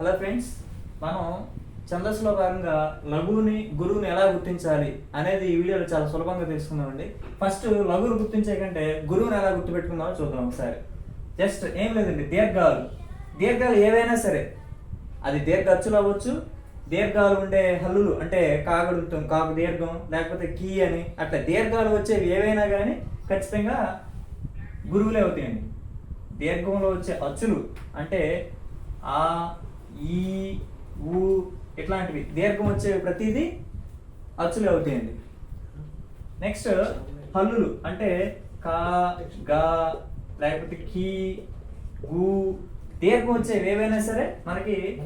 Hello friends మనం ఛందస్సులో భాగంగా లఘువుని గురువుని ఎలా గుర్తించాలి అనేది ఈ వీడియోలో చాలా సులభంగా తెలుసుకుందామండి. ఫస్ట్ లఘువుని గుర్తించే కంటే గురువుని ఎలా గుర్తుపెట్టుకుందామో చూద్దాం ఒకసారి. జస్ట్ ఏం లేదండి దీర్ఘాలు. దీర్ఘాలు ఏవైనా సరే. అది దీర్ఘ అచ్చులు అవ్వచ్చు దీర్ఘాలు ఉండే హల్లులు అంటే కాగడుతాం కాకు దీర్ఘం లేకపోతే కీ అని అట్లా దీర్ఘాలు వచ్చేవి ఏవైనా కానీ ఖచ్చితంగా గురువులే అవుతాయండి. దీర్ఘంలో వచ్చే అచ్చులు అంటే ఆ ఈ ఊ ఇట్లాంటివి దీర్ఘం వచ్చే ప్రతిదీ అచ్చులే అవుతాయండి. నెక్స్ట్ హల్లులు. అంటే కా గా లేకపోతే కీ గు దీర్ఘం వచ్చేవి ఏవైనా సరే మనకి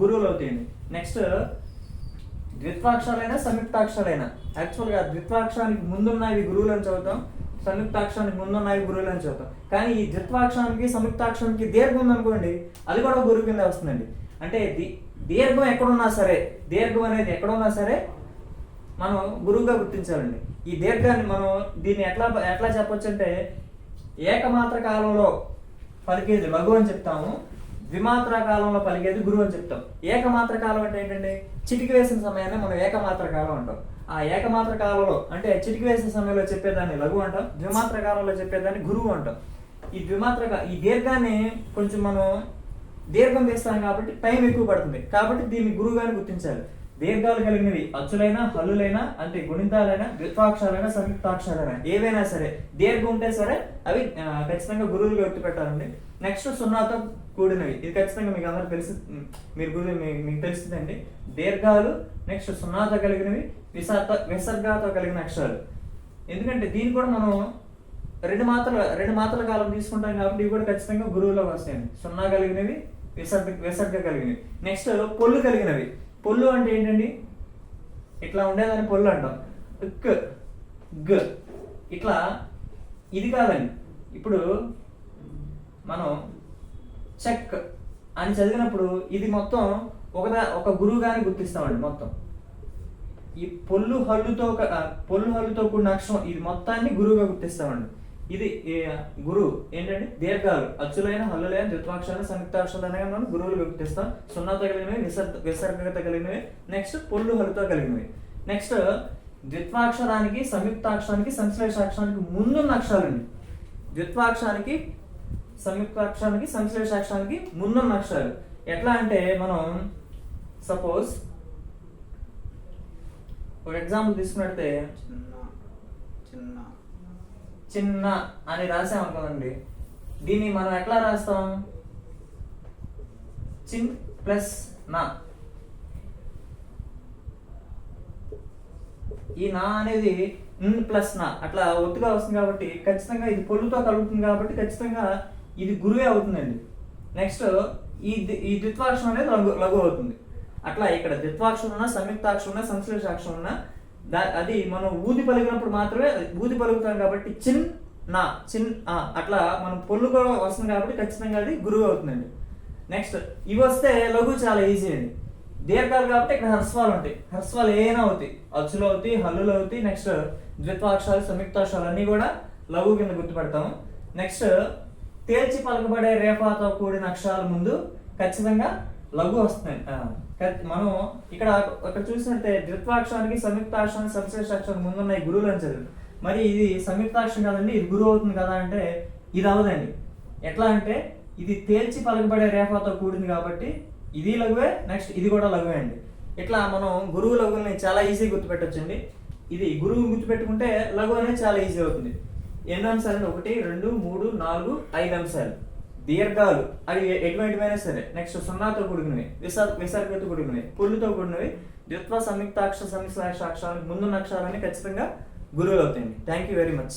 గురువులు అవుతాయండి. నెక్స్ట్ ద్విత్వాక్షరాలైనా సంయుక్తాక్షరాలైనా. యాక్చువల్గా ద్విత్వాక్షరానికి ముందున్నవి గురువులు అని చదువుతాం. సంయుక్తాక్షరానికి ముందున్నవి గురువులు అని చెప్తాం కానీ ఈ ద్విత్వాక్షరానికి సంయుక్తాక్షరానికి దీర్ఘం ఉందనుకోండి అది కూడా గురువు కింద వస్తుందండి. అంటే ది- దీర్ఘం ఎక్కడున్నా సరే దీర్ఘం అనేది ఎక్కడున్నా సరే మనం గురువుగా గుర్తించాలండి. ఈ దీర్ఘాన్ని మనం దీన్ని ఎట్లా ఎట్లా చెప్పొచ్చు అంటే ఏకమాత్ర కాలంలో పలికేది లఘు అని చెప్తాము ద్విమాత్ర కాలంలో పలికేది గురువు అని చెప్తాం. ఏకమాత్ర కాలం అంటే ఏంటంటే చిటికి వేసిన సమయాన్ని మనం ఏకమాత్ర కాలం అంటాం. ఆ ఏకమాత్ర కాలంలో అంటే చిటికి వేసిన సమయంలో చెప్పేదాన్ని లఘు అంటాం ద్విమాత్ర కాలంలో చెప్పేదాన్ని గురువు అంటాం. ఈ ద్విమాత్ర ఈ దీర్ఘాన్ని కొంచెం మనం దీర్ఘం వేస్తాం కాబట్టి టైం ఎక్కువ పడుతుంది. కాబట్టి దీన్ని గురువుగాని గుర్తించాలి దీర్ఘాలు కలిగినవి అచ్చులైనా హల్లులైనా అంటే గుణితాలైనా ద్విత్వాక్షరాలైనా సంయుక్తాక్షరాలైనా ఏవైనా సరే దీర్ఘం ఉంటే సరే అవి ఖచ్చితంగా గురువులుగా గుర్తు పెట్టాలండి నెక్స్ట్ సున్నాతో కూడినవి ఇది ఖచ్చితంగా మీకు అందరూ తెలిసి మీరు గురు మీకు తెలిసిందండి దీర్ఘాలు నెక్స్ట్ సున్నాతో కలిగినవి విసర్త విసర్గాతో కలిగిన అక్షరాలు. ఎందుకంటే దీన్ని కూడా మనం రెండు మాత్రలు రెండు మాత్రల కాలం తీసుకుంటాం కాబట్టి ఇవి కూడా ఖచ్చితంగా గురువులో వస్తాయండి. సున్నా కలిగినవి విసర్గ విసర్గ కలిగినవి. నెక్స్ట్ పొల్లు కలిగినవి. పొల్లు అంటే ఏంటండి? ఇట్లా ఉండేదాన్ని పొల్లు అంటాం. క్ గ. ఇట్లా ఇది కాదండి. ఇప్పుడు మనం చెక్ అని చదివినప్పుడు ఇది మొత్తం ఒకదా ఒక గురువుగానే గుర్తిస్తామండి మొత్తం. ఈ పొల్లు హల్లుతో ఒక పొల్లు హల్లుతో కూడిన అక్షరం ఇది మొత్తాన్ని గురువుగా గుర్తిస్తామండి. ఇది గురువు ఏంటంటే దీర్ఘాలు అచ్చులైన హల్లులైన ద్విత్వాక్షరాలు సంయుక్తాక్షరాలు మనం గురువులు గుర్తిస్తాం. సున్నాతో కలిగినవి విసర్ విసర్గత కలిగినవి. నెక్స్ట్ పొల్లు హలుతో కలిగినవి. నెక్స్ట్ ద్విత్వాక్షరానికి సంయుక్తాక్షరానికి సంశ్లేషాక్షరానికి ముందున్న అక్షరాలండి. ద్విత్వాక్షరానికి సంయుక్తాక్షరానికి సంశ్లేషాక్షరానికి ముందున్న అక్షరాలు. ఎట్లా అంటే మనం సపోజ్ ఒక ఎగ్జాంపుల్ తీసుకున్నట్టే చిన్న చిన్న. చిన్న అని రాసామనుకోండి దీన్ని మనం ఎట్లా రాస్తాం? చిన్ ప్లస్ నా. ఈ నా అనేది ప్లస్ నా. అట్లా ఒత్తుగా వస్తుంది కాబట్టి ఖచ్చితంగా ఇది పొల్లుతో కలుగుతుంది కాబట్టి ఖచ్చితంగా ఇది గురువే అవుతుందండి. నెక్స్ట్ ఈ ఈ ద్విత్వాక్షరం అనేది లఘు లఘు అవుతుంది. అట్లా ఇక్కడ ద్విత్వాక్షరం ఉన్నా సంయుక్తాక్షరం ఉన్నా సంశ్లేషాక్షరం ఉన్నా అది మనం ఊది పలికినప్పుడు మాత్రమే ఊది పలుకుతాం కాబట్టి చిన్ నా చిన్ ఆ అట్లా మనం పొల్లు కూడా వస్తుంది కాబట్టి ఖచ్చితంగా అది గురువు అవుతుందండి. నెక్స్ట్ ఇవి వస్తే లఘు చాలా ఈజీ అండి. దీర్ఘాలు కాబట్టి ఇక్కడ హ్రస్వాలు ఉంటాయి. హ్రస్వాలు ఏమైనా అవుతాయి. అచ్చులు అవుతాయి హల్లులు అవుతాయి. నెక్స్ట్ ద్విత్వాక్షరాలు సంయుక్తాక్షరాలు అన్నీ కూడా లఘు కింద గుర్తుపెడతాము. నెక్స్ట్ తేల్చి పలకబడే రేఫాతో కూడిన అక్షరాల ముందు ఖచ్చితంగా లఘు వస్తున్నాయి. మనం ఇక్కడ ఇక్కడ చూసినట్టే ద్విత్వాక్షరానికి సంయుక్తాక్షరానికి సంశ్లేషాక్షరం ముందున్న ఈ గురువులు అని చదివి మరి ఇది సంయుక్తాక్షరం కాదండి ఇది గురువు అవుతుంది కదా అంటే ఇది అవదండి. ఎట్లా అంటే ఇది తేల్చి పలకబడే రేఫాతో కూడింది కాబట్టి ఇది లఘువే నెక్స్ట్ ఇది కూడా లఘువే అండి. ఇట్లా మనం గురువు లఘువుని చాలా ఈజీ గుర్తుపెట్టొచ్చండి. ఇది గురువు గుర్తుపెట్టుకుంటే లఘు అనేది చాలా ఈజీ అవుతుంది. ఎన్ని అంశాలు ఒకటి రెండు మూడు నాలుగు ఐదు అంశాలు. దీర్ఘాలు. అవి ఎటువంటివైనా సరే. నెక్స్ట్ సున్నాతో కూడినవి విసర్ విసర్గతో కూడినవి పుల్లుతో కూడినవి ద్విత్వ సంయుక్తాక్షర సంయుక్త అక్షరానికి ముందున్న అక్షరాలన్నీ ఖచ్చితంగా గురువులు అవుతాయండి థ్యాంక్ యూ వెరీ మచ్